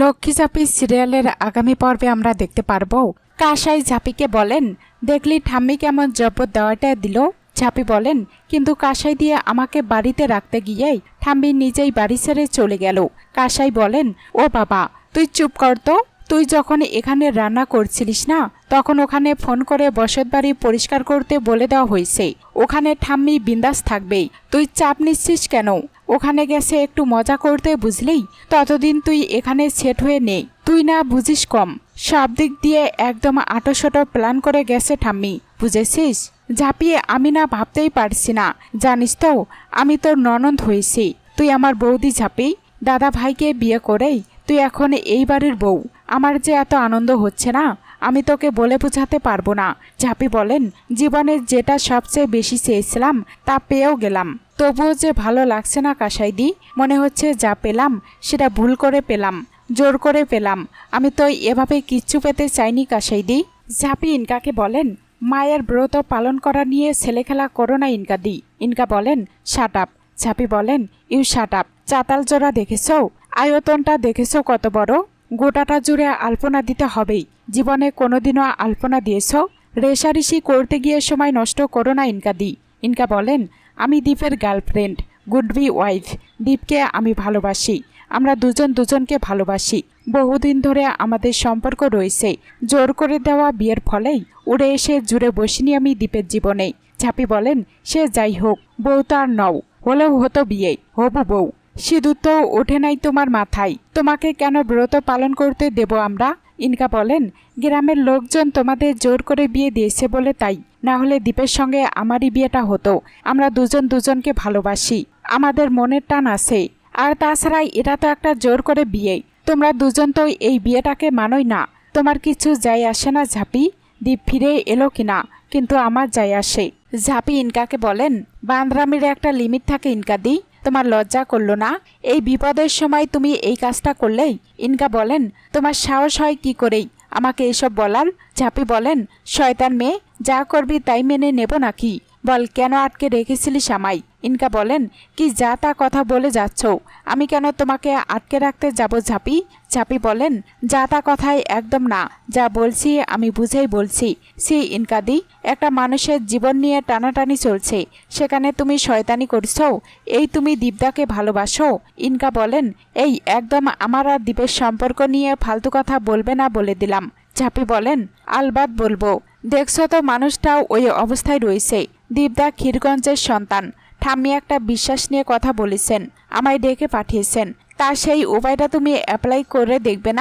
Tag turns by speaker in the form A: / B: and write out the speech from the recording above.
A: লক্ষ্মী ঝাঁপি সিরিয়ালের আগামী পর্বে আমরা দেখতে পারব। কাসাই ঝাঁপিকে বলেন, দেখলি ঠাম্মি কেমন জব্য দেওয়াটা দিল? ঝাঁপি বলেন, কিন্তু কাসাই দিয়ে আমাকে বাড়িতে রাখতে গিয়েই ঠাম্মি নিজেই বাড়ি ছেড়ে চলে গেল। কাসাই বলেন, ও বাবা, তুই চুপ কর তো। তুই যখন এখানে রান্না করছিলিস না, তখন ওখানে ফোন করে বসত বাড়ি পরিষ্কার করতে বলে দেওয়া হয়েছে। ওখানে ঠাম্মি বিন্দাস থাকবেই। তুই চাপ নিচ্ছিস কেন? ওখানে গেছে একটু মজা করতে বুঝলি? ততদিন তুই এখানে সেট হয়ে নেই তুই না বুঝিস কম। সব দিক দিয়ে একদম আটোশটো প্ল্যান করে গেছে ঠাম্মি। বুঝেছিস? ঝাঁপিয়ে আমি না ভাবতেই পারছি না। জানিস তো, আমি তোর ননদ হয়েছি। তুই আমার বৌদি ঝাঁপি। দাদা ভাইকে বিয়ে করেই তুই এখন এই বাড়ির বউ। আমার যে এত আনন্দ হচ্ছে না, আমি তোকে বলে বোঝাতে পারব না। ঝাঁপি বলেন, জীবনের যেটা সবচেয়ে বেশি চেয়েছিলাম, তা পেয়েও গেলাম। তবুও যে ভালো লাগছে না কাসাইদি, মনে হচ্ছে যা পেলাম, সেটা ভুল করে পেলাম, জোর করে পেলাম। আমি তো এভাবে কিচ্ছু পেতে চাইনি কাসাইদি। ঝাঁপি ইনকাকে বলেন, মায়ের ব্রত পালন করা নিয়ে ছেলে খেলা করো না ইনকা দি ইনকা বলেন শাট আপ ঝাঁপি বলেন ইউ শাট আপ চাতাল জোড়া দেখেছ? আয়তনটা দেখেছ কত বড়? গোটাটা জুড়ে আলপনা দিতে হবেই। জীবনে কোনোদিনও আলপনা দিয়েছ? রেশারেশি করতে গিয়ে সময় নষ্ট করো না, ইনকা দি। ইনকা বলেন, আমি দীপের গার্লফ্রেন্ড, গুড বি ওয়াইফ। দীপকে আমি ভালোবাসি। আমরা দুজন দুজনকে ভালোবাসি। বহুদিন ধরে আমাদের সম্পর্ক রয়েছে। জোর করে দেওয়া বিয়ের ফলেই উড়ে এসে জুড়ে বসিনি আমি দীপের জীবনে। ঝাঁপি বলেন, সে যাই হোক, বউ তো আর নও। হলেও হতো বিয়ে। হবু বউ। সিঁদুর তো ওঠে নাই তোমার মাথায়। তোমাকে কেন ব্রত পালন করতে দেব আমরা? ইনকা বলেন, গ্রামের লোকজন তোমাদের জোর করে বিয়ে দিয়েছে বলে তাই। না হলে দীপের সঙ্গে আমারই বিয়েটা হতো। আমরা দুজন দুজনকে ভালোবাসি। আমাদের মনের টান আছে। আর তাছাড়া এটা তো একটা জোর করে বিয়ে। তোমরা দুজন তো এই বিয়েটাকে মানোই না। তোমার কিছু যাই আসে না ঝাঁপি? দ্বীপ ফিরে এলো কিনা কিন্তু আমার যাই আসে। ঝাঁপি ইনকাকে বলেন বান্দরামির একটা লিমিট থাকে ইনকা দি। তোমার লজ্জা করল না? এই বিপদের সময় তুমি এই কাজটা করলেই? ইনকা বলেন, তোমার সাহস হয় কি করেই? আমাকে এসব বলার? ঝাঁপি বলেন, শয়তান মেয়ে, যা করবি তাই মেনে নেব নাকি? বল, কেন আটকে রেখেছিলিস আমায় ইনকা বলেন, কি যা তা কথা বলে যাচ্ছ? আমি কেন তোমাকে আটকে রাখতে যাব ঝাঁপি? ঝাঁপি বলেন, যা তা কথাই একদম না। যা বলছি আমি বুঝেই বলছি। সি ইনকাদি একটা মানুষের জীবন নিয়ে টানাটানি চলছে। সেখানে তুমি শয়তানি করছ? এই তুমি দীপদাকে ভালোবাসো? ইনকা বলেন, এই একদম আমার আর দ্বীপের সম্পর্ক নিয়ে ফালতু কথা বলবে না বলে দিলাম। ঝাঁপি বলেন আলবাদ বলব। দেখছ তো মানুষটাও ওই অবস্থায় রয়েছে। দীপদা ক্ষীরগঞ্জের সন্তান। ঠাম্মি একটা বিশ্বাস নিয়ে কথা বলেছেন, আমায় ডেকে পাঠিয়েছেন। তা সেই উপায়টা তুমি অ্যাপ্লাই করে দেখবে না?